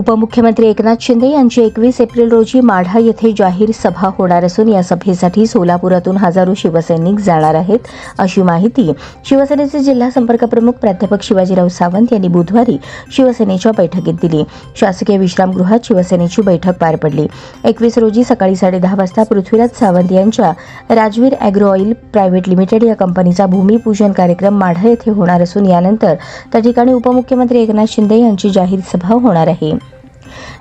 उपमुख्यमंत्री एकनाथ शिंदे यांची एकवीस एप्रिल रोजी माढा येथे जाहीर सभा होणार असून या सभेसाठी सोलापुरातून हजारो शिवसैनिक जाणार आहेत अशी माहिती शिवसेनेचे जिल्हा संपर्क प्रमुख प्राध्यापक शिवाजीराव सावंत यांनी बुधवारी शिवसेनेच्या बैठकीत दिली. शासकीय विश्रामगृहात शिवसेनेची बैठक पार पडली. एकवीस रोजी सकाळी साडेदहा वाजता पृथ्वीराज सावंत यांच्या Rajveer agro oil private limited या कंपनीचा भूमिपूजन कार्यक्रम माढा येथे होणार असून यानंतर त्या ठिकाणी उपमुख्यमंत्री एकनाथ शिंदे यांची जाहीर सभा होणार आहे.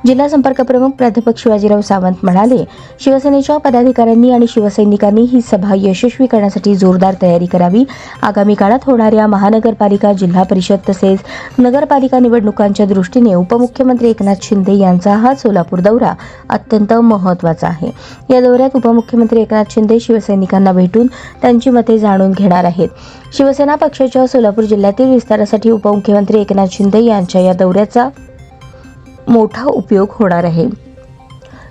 जिल्हा संपर्क प्रमुख प्राध्यापक शिवाजीराव सावंत म्हणाले शिवसेनेच्या पदाधिकाऱ्यांनी आणि शिवसैनिकांनी ही सभा यशस्वी करण्यासाठी जोरदार तयारी करावी. आगामी काळात होणाऱ्या महानगरपालिका जिल्हा परिषद तसेच नगरपालिका निवडणुकांच्या दृष्टीने उपमुख्यमंत्री एकनाथ शिंदे यांचा हा सोलापूर दौरा अत्यंत महत्त्वाचा आहे. या दौऱ्यात उपमुख्यमंत्री एकनाथ शिंदे शिवसैनिकांना भेटून त्यांची मते जाणून घेणार आहेत. शिवसेना पक्षाच्या सोलापूर जिल्ह्यातील विस्तारासाठी उपमुख्यमंत्री एकनाथ शिंदे यांच्या या दौऱ्याचा मोठा उपयोग होणार आहे.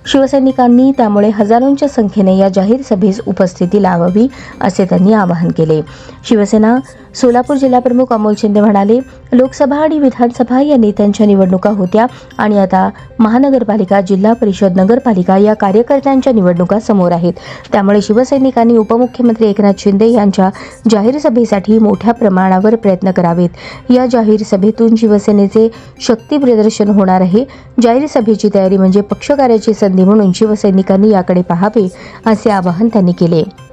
शिवसैनिकांनी त्यामुळे हजारोंच्या संख्येने या जाहीर सभेस उपस्थिती लावावी असे त्यांनी आवाहन केले. शिवसेना सोलापूर जिल्हाप्रमुख अमोल शिंदे म्हणाले लोकसभा आणि विधानसभा या नेत्यांच्या निवडणुका होत्या आणि आता महानगरपालिका जिल्हा परिषद नगरपालिका या कार्यकर्त्यांच्या निवडणुका समोर आहेत. त्यामुळे शिवसैनिकांनी उपमुख्यमंत्री एकनाथ शिंदे यांच्या जाहीर सभेसाठी मोठ्या प्रमाणावर प्रयत्न करावेत. या जाहीर सभेतून शिवसेनेचे शक्ती प्रदर्शन होणार आहे. जाहीर सभेची तयारी म्हणजे पक्षकार्याची संधी म्हणून शिवसैनिकांनी याकडे पाहावे असे आवाहन त्यांनी केले.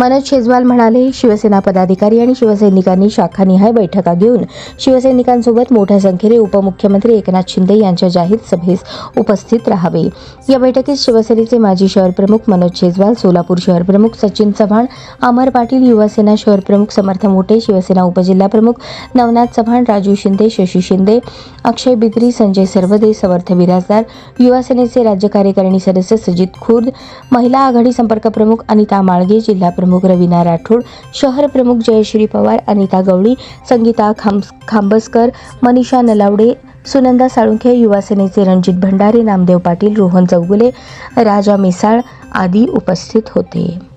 मनोज शेजवाल म्हणाले शिवसेना पदाधिकारी आणि शिवसैनिकांनी शाखानिहाय बैठका घेऊन शिवसैनिकांसोबत मोठ्या संख्येने उपमुख्यमंत्री एकनाथ शिंदे यांच्या जाहीर सभेस उपस्थित राहावे. या बैठकीत शिवसेनेचे माजी शहर प्रमुख मनोज शेजवाल सोलापूर शहर प्रमुख सचिन चव्हाण अमर पाटील युवासेना शहर प्रमुख समर्थ मोठे शिवसेना उपजिल्हाप्रमुख नवनाथ चव्हाण राजू शिंदे शशी शिंदे अक्षय बिद्री संजय सरवदे समर्थ बिराजदार युवासेनेचे राज्य कार्यकारिणी सदस्य सजित खुर्द महिला आघाडी संपर्क प्रमुख अनिता माळगे जिल्हा प्रमुख रवीना राठोड शहर प्रमुख जयश्री पवार अनिता गवळी संगीता खांब खांबसकर मनीषा नलावडे सुनंदा साळुंखे युवासेनेचे रणजित भंडारे नामदेव पाटील रोहन चौगुले राजा मिसाळ आदी उपस्थित होते.